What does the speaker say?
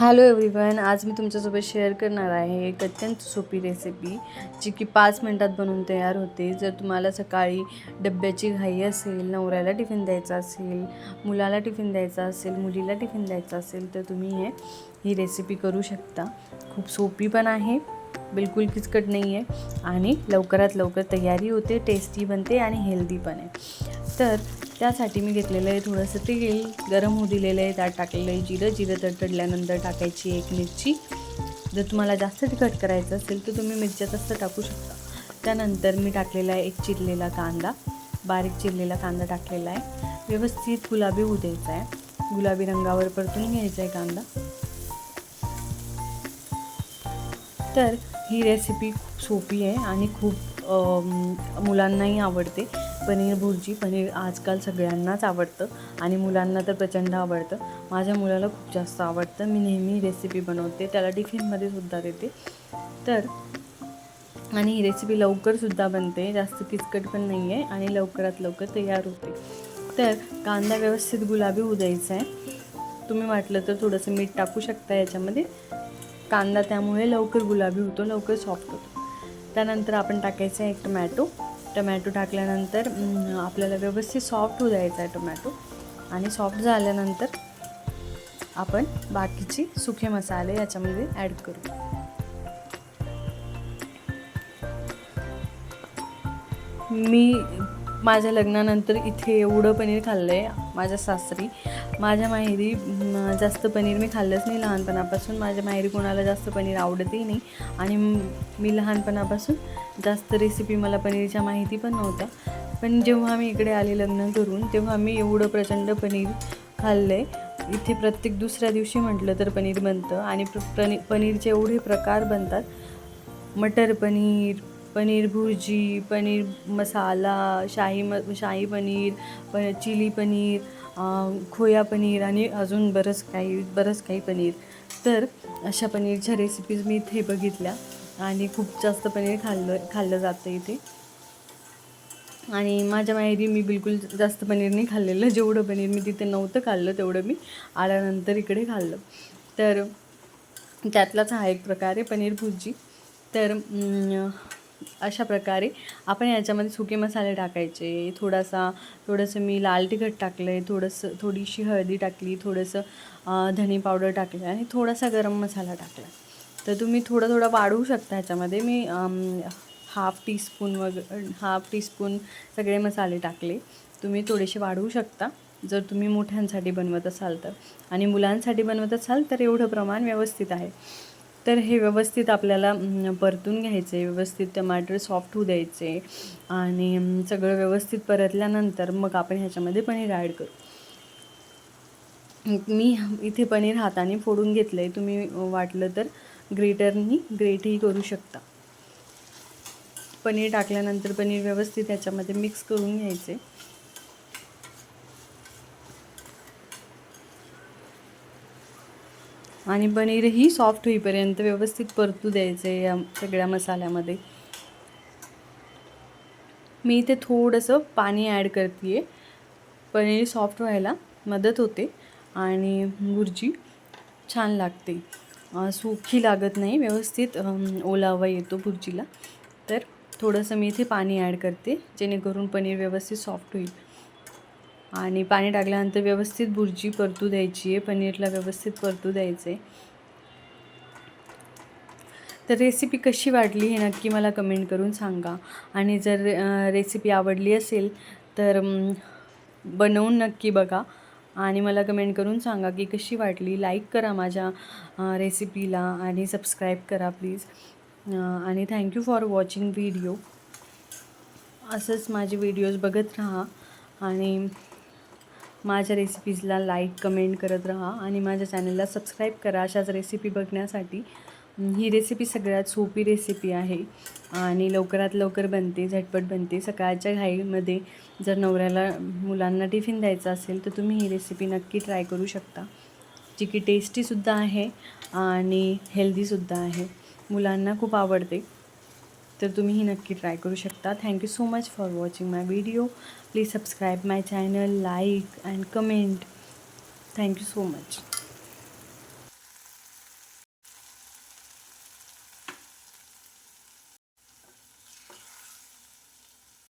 Hello everyone आज मी तुमच्यासोबत share करणार आहे एक अत्यंत सोपी रेसिपी जी की पाच मिनटात बनवून तयार होते. जर तुम्हाला सकाळी डब्याची घाई असेल नवऱ्याला टिफिन द्यायचा असेल मुलाला टिफिन द्यायचा असेल मुलीला टिफिन द्यायचा असेल तर तुम्ही हे ही रेसिपी करू शकता. खूप सोपी पण आहे बिलकुल किचकट नाही आहे आणि लवकरात लवकर तयारी होते टेस्टी बनते आणि हेल्दी पण आहे. तर त्यासाठी मी घेतलेलं आहे थोडंसं तेल गरम होऊ दिलेलं आहे त्यात टाकलेलं आहे जिरं. जिरं तडतडल्यानंतर टाकायची एक मिरची. जर तुम्हाला जास्त तिखट करायचं असेल तर तुम्ही मिरच्या तसं टाकू शकता. त्यानंतर मी टाकलेला आहे एक चिरलेला कांदा. बारीक चिरलेला कांदा टाकलेला आहे. व्यवस्थित गुलाबी होऊ द्यायचा आहे. गुलाबी रंगावर परतून घ्यायचा आहे कांदा. तर ही रेसिपी खूप सोपी आहे आणि खूप मुलांनाही आवडते. पनीर भुर्जी पनीर आजकाल सगळ्यांनाच आवडतं आणि मुलांना तर प्रचंड आवडतं. माझ्या मुलाला खूप जास्त आवडतं. मी नेहमी रेसिपी बनवते. त्याला टिफिनमध्ये सुद्धा देते. तर आणि ही रेसिपी लवकरसुद्धा बनते. जास्त किचकट पण नाही आहे आणि लवकरात लवकर तयार होते. तर कांदा व्यवस्थित गुलाबी होऊ द्यायचा आहे. तुम्ही वाटलं तर थोडंसं मीठ टाकू शकता याच्यामध्ये. कांदा त्यामुळे लवकर गुलाबी होतो लवकर सॉफ्ट होतो. त्यानंतर आपण टाकायचं आहे एक टोमॅटो टमॅटो टाकल्यानंतर आपल्याला व्यवस्थित सॉफ्ट होऊ द्यायचा आहे टोमॅटो. आणि सॉफ्ट झाल्यानंतर आपण बाकीचे सुखे मसाले याच्यामध्ये ॲड करू. मी माझ्या लग्नानंतर इथे एवढं पनीर खाल्लं आहे माझ्या सासरी. माझ्या माहेरी जास्त पनीर मी खाल्लंच नाही लहानपणापासून. माझ्या माहेरी कोणाला जास्त पनीर आवडतही नाही. आणि मी लहानपणापासून जास्त रेसिपी मला पनीरच्या माहिती पण नव्हत्या. पण जेव्हा मी इकडे आले लग्न करून तेव्हा मी एवढं प्रचंड पनीर खाल्लं आहे इथे प्रत्येक दुसऱ्या दिवशी म्हटलं तर पनीर बनतं. आणि प्र पनी पनीरचे एवढे प्रकार बनतात. मटर पनीर पनीर भुर्जी पनीर मसाला शाही म शाही पनीर प चिली पनीर खोया पनीर आणि अजून बरंच काही बरंच काही पनीर. तर अशा पनीरच्या रेसिपीज मी इथे बघितल्या आणि खूप जास्त पनीर खाल्लं खाल्लं जातं इथे. आणि माझ्या माहेरी मी बिलकुल जास्त पनीर नाही खाल्लेलं. जेवढं पनीर मी तिथे नव्हतं खाल्लं तेवढं मी आल्यानंतर इकडे खाल्लं. तर त्यातलाच हा एक प्रकार आहे पनीर भुर्जी. तर अशा प्रकारे आपण याच्यामध्ये सुके मसाले टाकायचे थोडासा थोडंसं मी लाल तिखट टाकलं आहे थोडंसं थोडीशी हळदी टाकली थोडंसं धने पावडर टाकलं आणि थोडासा गरम मसाला टाकला. तर तुम्ही थोडं थोडं वाढवू शकता ह्याच्यामध्ये मी हाफ टीस्पून वग हाफ टीस्पून सगळे मसाले टाकले. तुम्ही थोडेसे वाढवू शकता. जर तुम्ही मोठ्यांसाठी बनवत असाल तर. आणि मुलांसाठी बनवत असाल तर एवढं प्रमाण व्यवस्थित आहे. तर हे व्यवस्थित आपल्याला परतून घ्यायचे व्यवस्थित टमाटर सॉफ्ट होऊ द्यायचे आणि सगळं व्यवस्थित परतल्यानंतर मग आपण ह्याच्यामध्ये पनीर ॲड करू. मी इथे पनीर हाताने फोडून घेतलं आहे तुम्ही वाटलं तर ग्रेटरनी ग्रेटही करू शकता. पनीर टाकल्यानंतर पनीर व्यवस्थित ह्याच्यामध्ये मिक्स करून घ्यायचे. आणि पनीरही सॉफ्ट होईपर्यंत व्यवस्थित परतू आहे या सगळ्या मसाल्यामध्ये. मी इथे थोडंसं पाणी ॲड करते आहे पनीर सॉफ्ट व्हायला मदत होते आणि भुर्जी छान लागते. सुखी लागत नाही व्यवस्थित ओलावा येतो भुर्जीला तर थोडंसं मी इथे पाणी ॲड करते जेणेकरून पनीर व्यवस्थित सॉफ्ट होईल. आणि पाणी टाकल्यानंतर व्यवस्थित भुर्जी परतू द्यायची आहे. पनीरला व्यवस्थित परतू द्यायचे तर रेसिपी कशी वाटली हे नक्की मला कमेंट करून सांगा. आणि जर रेसिपी आवडली असेल तर बनवून नक्की बघा. आणि मला कमेंट करून सांगा की कशी वाटली. लाईक करा माझ्या रेसिपीला आणि सबस्क्राईब करा प्लीज आणि थँक्यू फॉर वॉचिंग व्हिडिओ असंच माझे व्हिडिओज बघत राहा. आणि माझ्या रेसिपीजला लाईक कमेंट करत राहा आणि माझ्या चॅनलला सबस्क्राईब करा. अशाच रेसिपी बघण्यासाठी ही रेसिपी सगळ्यात सोपी रेसिपी आहे आणि लवकरात लवकर बनते झटपट बनते. सकाळच्या घाईमध्ये जर नवऱ्याला मुलांना टिफिन द्यायचा असेल तर तुम्ही ही रेसिपी नक्की ट्राय करू शकता. जी की टेस्टीसुद्धा आहे आणि हेल्दीसुद्धा आहे. मुलांना खूप आवडते. तर तुम्ही ही नक्की ट्राय करू शकता. Thank you so much for watching my video please subscribe my channel like and comment thank you so much